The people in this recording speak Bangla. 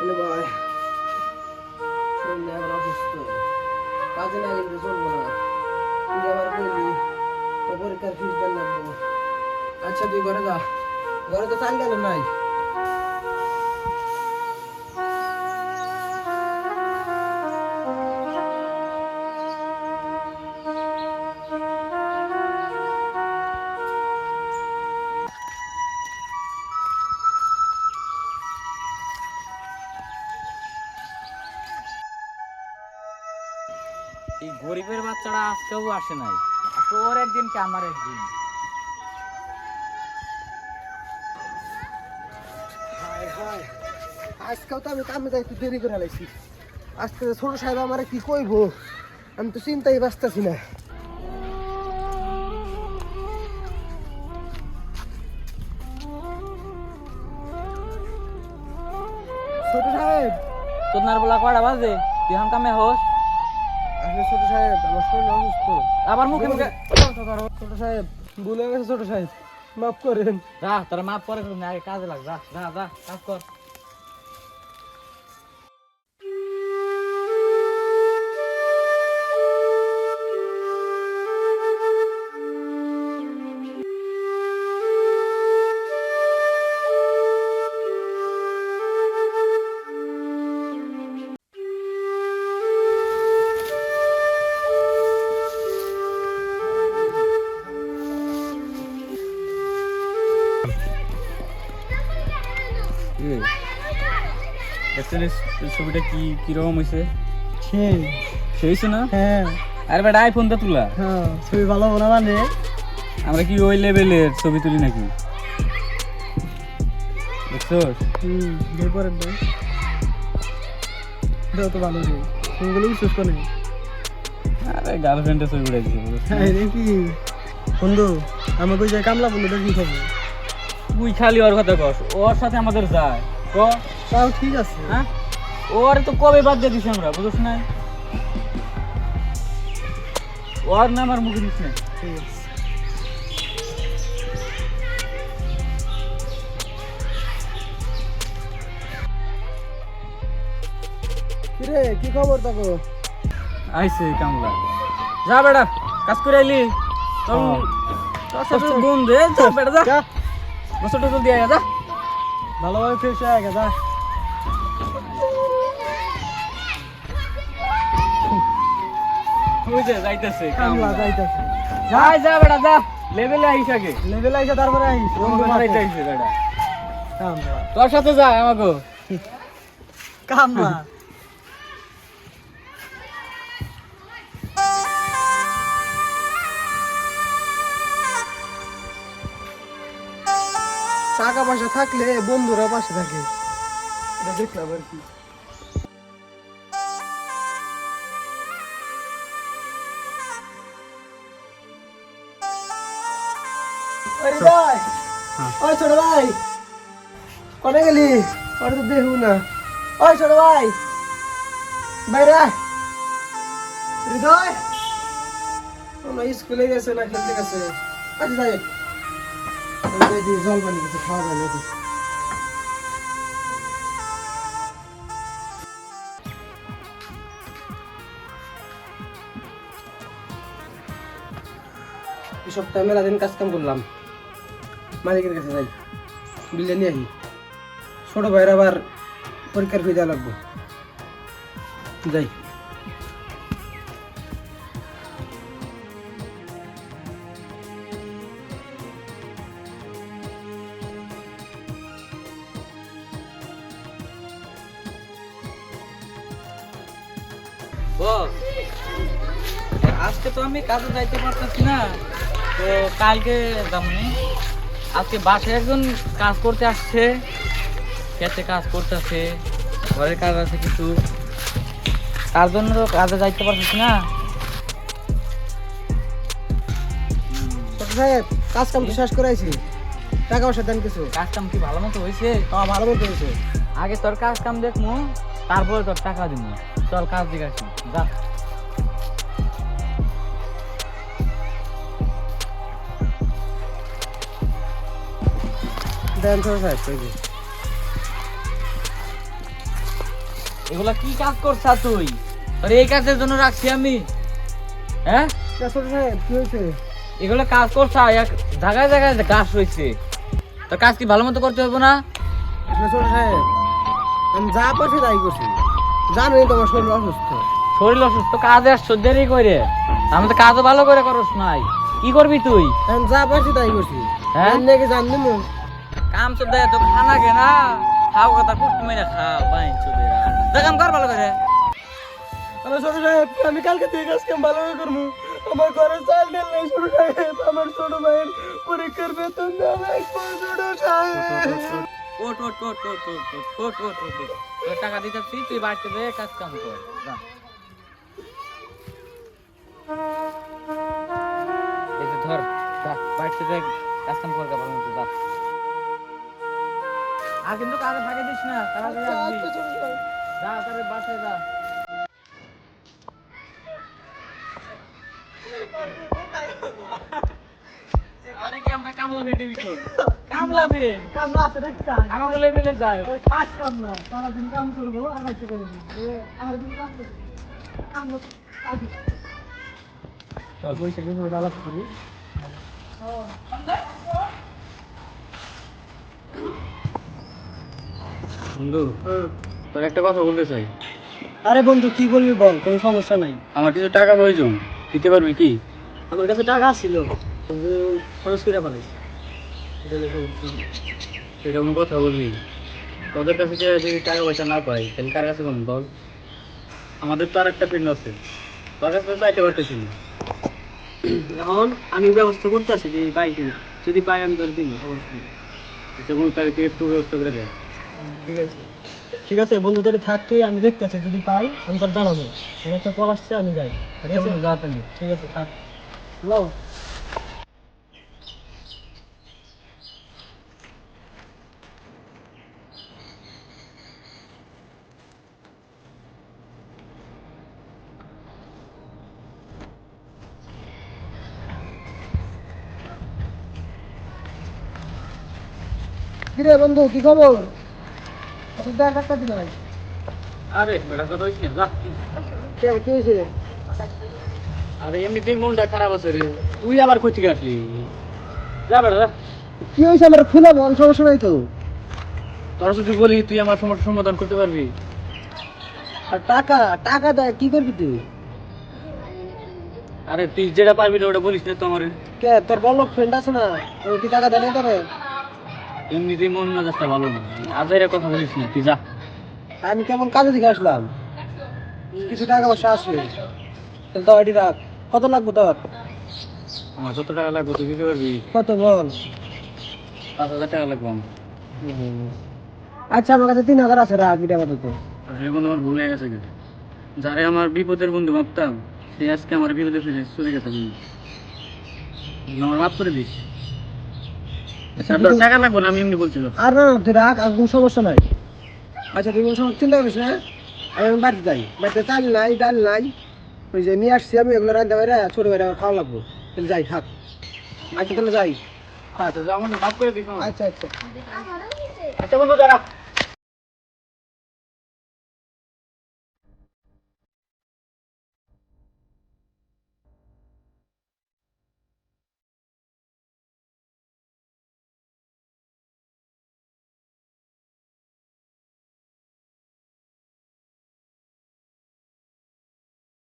এলে ভাই শরীর এখন অসুস্থ। কাজে না গেলে চলবো না। তুই আবার বললি তো পরীক্ষার ফিস দেন লাগবো আচ্ছা তুই ঘরে যা। ঘরে তো চাল নাই। গরিবের বাচ্চাটা আজকেও আসে নাই। ওর একদিন কে আমার একদিন? আজকেও তো আমি কামে যাইতে দেরি করে লাইছি। আজকে ছোট সাহেব আমার কি কইবো? আমি তো চিন্তাই বাঁচতেছি না। ছোট সাহেব। তোর নার বলা কয়টা বাজে? তুই হাম কামে হোস? আসলে ছোট সাহেব আমার শরীর অসুস্থ। আবার মুখে মুখে ছোট সাহেব ভুলে গেছে ছোট সাহেব। মাফ করেন। যা তোরা মাফ করে আগে কাজে লাগ যা যা যা কাজ কর। ছবিটা কি কীরকম হয়েছে সেই। সে হয়েছে না? হ্যাঁ। আরে বেটা আইফোনটা তুলা। হ্যাঁ ছবি ভালো মনে মানে? আমরা কি ওই লেভেলের ছবি তুলি নাকি? দেখছোস হুম দেন এটাও তো ভালো রে। বিশ্বাস করে আরে গার্লফ্রেন্ডের ছবি উড়াইছি। হ্যাঁ নাকি বন্ধু আমাকে ওই যে কামলা বন্ধুটা কি খবর। তুই খালি ওর কথা কস ওর সাথে আমাদের যায়। ক? তাও ঠিক আছে। হ্যাঁ? ওর তো কবে বাদ দিয়ে দিছি আমরা বুঝছ না? ওর নাম আর মুখে দিস না ঠিক আছে। কিরে কি খবর তাকো? আইছে কামলা। যা বেটা কাজ করে আইলি। তোর গুণ দে যা বেটা যা। যা। গোসল দিয়ে আয়, যা। ভালোভাবে ফ্রেশ হয়ে গেছে যাইতেছে কামলা যাইতাছে যাই যা বেটা যা লেভেলে আইস আগে লেভেল আইসা তারপরে আইস বন্ধু মারাইতে আইছে বেটা কামলা তোর সাথে যা আমাকে কামলা টাকা পয়সা থাকলে বন্ধুরা পাশে থাকে। এটা দেখলাম আর কি। ওই ভাই ছোট ভাই কোনে গেলি? ওটা তো দেখু না। ওই ছোট ভাই বাইরে। হৃদয় স্কুলে গেছে না খেলতে গেছে। আচ্ছা যাই। জল এই সপ্তাহে মেলা দিন কাজ কাম করলাম। মালিকের কাছে যাই। বিলে নিয়ে আসি। ছোট ভাইয়ের আবার পরীক্ষার ফি দেওয়া লাগবো। যাই। বস আজকে তো আমি কাজে যাইতে পারতেছি না। তো কালকে যাবনি আজকে বাসায় একজন কাজ করতে আসছে। খেতে কাজ করতেছে। ঘরের কাজ আছে কিছু। তার জন্য তো কাজে যাইতে পারতেছি না। সাহেব কাজ কাম শেষ করাইছি? টাকা পয়সা দেন কিছু। কাজ কাম কি ভালো মতো হয়েছে হ্যাঁ ভালো মতো হয়েছে আগে তোর কাজ কাম দেখব তারপরে তোর টাকা দিব চল কাজ দেখাচ্ছি যা। এগুলা কি কাজ করছা তুই? আর এই কাজের জন্য রাখছি আমি। হ্যাঁ? এগুলো কাজ করছা এক জায়গায় জায়গায় গাছ রয়েছে তোর কাজ কি ভালো মতো করতে হবে না ছোট সাহেব। আমি যা পারছি তাই করছি। জানোই তোমার শরীর অসুস্থ। শরীর অসুস্থ? কাজে আসছো দেরি করে। আমি তো কাজও ভালো করে করস নাই। কি করবি তুই? আমি যা পারছি তাই করছি। হ্যাঁ? নাকি জানলি না কাম তো দেয় তো খানা কে না। খাও কথা কুটু মেরে খাও পাইন চুদের দেখাম কর ভালো করে। আমার ছোট সাহেব আমি কালকে থেকে কাজ কাম ভালো করে করব। আমার ঘরে চাল ডাল নাই ছোট সাহেব। আমার ছোট ভাইয়ের পরীক্ষার বেতন দেওয়া লাগবে ছোট সাহেব। ওট ওট ওট ওট ওট ওট ওট ওট ওট তোর টাকা দিতেছি তুই বাড়িতে যেয়ে কাজ কাম কর। যা। এই যে ধর যা বাড়িতে যেয়ে কাজ কাম কর ভালো মতো যা। আর কিন্তু কাজে ফাঁকে দিস না তাড়াতাড়ি আসবি। আচ্ছা, ছোট সাহেব। যা তাহলে বাসায় যা। কামলাবে। কামলা আছে? আমার লেভেলে যায়। ওই কাজ কাম না সারাদিন কাম করব আর কিছু করে আমার দিন কাম করব। ওটা আলাপ করি। বন্ধু তোর একটা কথা বলতে চাই। আরে বন্ধু কি বলবি বল? কোনো সমস্যা নাই। আমার কিছু টাকা প্রয়োজন দিতে পারবি কি? আমার কাছে টাকা ছিল। খরচ করে পালাই সেটা কোনো কথা বলবি? তোদের কাছে যদি টাকা পয়সা না পাই তাহলে কার কাছে বলুন বল? আমাদের তো আর একটা পিন আছে। তোর কাছে তো চাইতে পারতেছি না। এখন আমি ব্যবস্থা করতেছি যে বাইকে যদি পাই আমি তোর দিন অবশ্যই। সেগুলো তাদেরকে একটু ব্যবস্থা করে দেয় ঠিক আছে। ঠিক আছে বন্ধু তোর থাকতেই আমি দেখতেছি যদি পাই আমি তোর জানাব একটা কল আসছে আমি যাই। ঠিক আছে? ঠিক আছে থাক। কিরে বন্ধু কি খবর? দেখা একটা দিন ভাই আরে বেটা যা। কে আরে এমনিতেই মনটা খারাপ আছে রে। তুই আবার কই থেকে আসলি? যা বেটা কি আমার খুলে বল সমস্যা নাই তো। তোর যদি বলি তুই আমার সমাধান করতে পারবি। আর টাকা টাকা দেয় কি করবি তুই? আরে তুই যেটা পারবি না ওটা বলিস না তো আমার। কে তোর বড় ফ্রেন্ড আছে না ও কি টাকা দেয় না তোরে? এমনিতেই মন মেজাজটা ভালো না। আজ এর কথা বলিস না তুই যা। আমি কেমন কাজে দিকে আসলাম? কিছু টাকা পয়সা আসবে তাহলে তো এটি রাখ কত লাগবে তোর আমার যত টাকা লাগবে তুই দিতে পারবি? কত বল? পাঁচ হাজার টাকা লাগবে আমার। আচ্ছা আমার কাছে তিন হাজার আছে রাখ এটা আপাতত। আসলে বন্ধু আমার ভুলে গেছে। যারে আমার বিপদের বন্ধু ভাবতাম সে আজকে আমার বিপদে ফেলে চলে গেছে। আমার মাফ করে দিস। টাকা লাগবে না আমি এমনি বলছিল আর না তুই রাখ আর কোনো সমস্যা নাই। আচ্ছা তুই কোনো সমস্যা চিন্তা করিস না আমি বাড়িতে যাই। বাড়িতে চাল নাই ডাল নাই। ওই যে নিয়ে আসছি আমি এগুলো রাখতে বাইরে ছোটো আমার খাওয়া লাগবো। তাহলে যাই থাক। আচ্ছা তাহলে যাই। আচ্ছা আচ্ছা আচ্ছা। আচ্ছা বন্ধু দাঁড়া।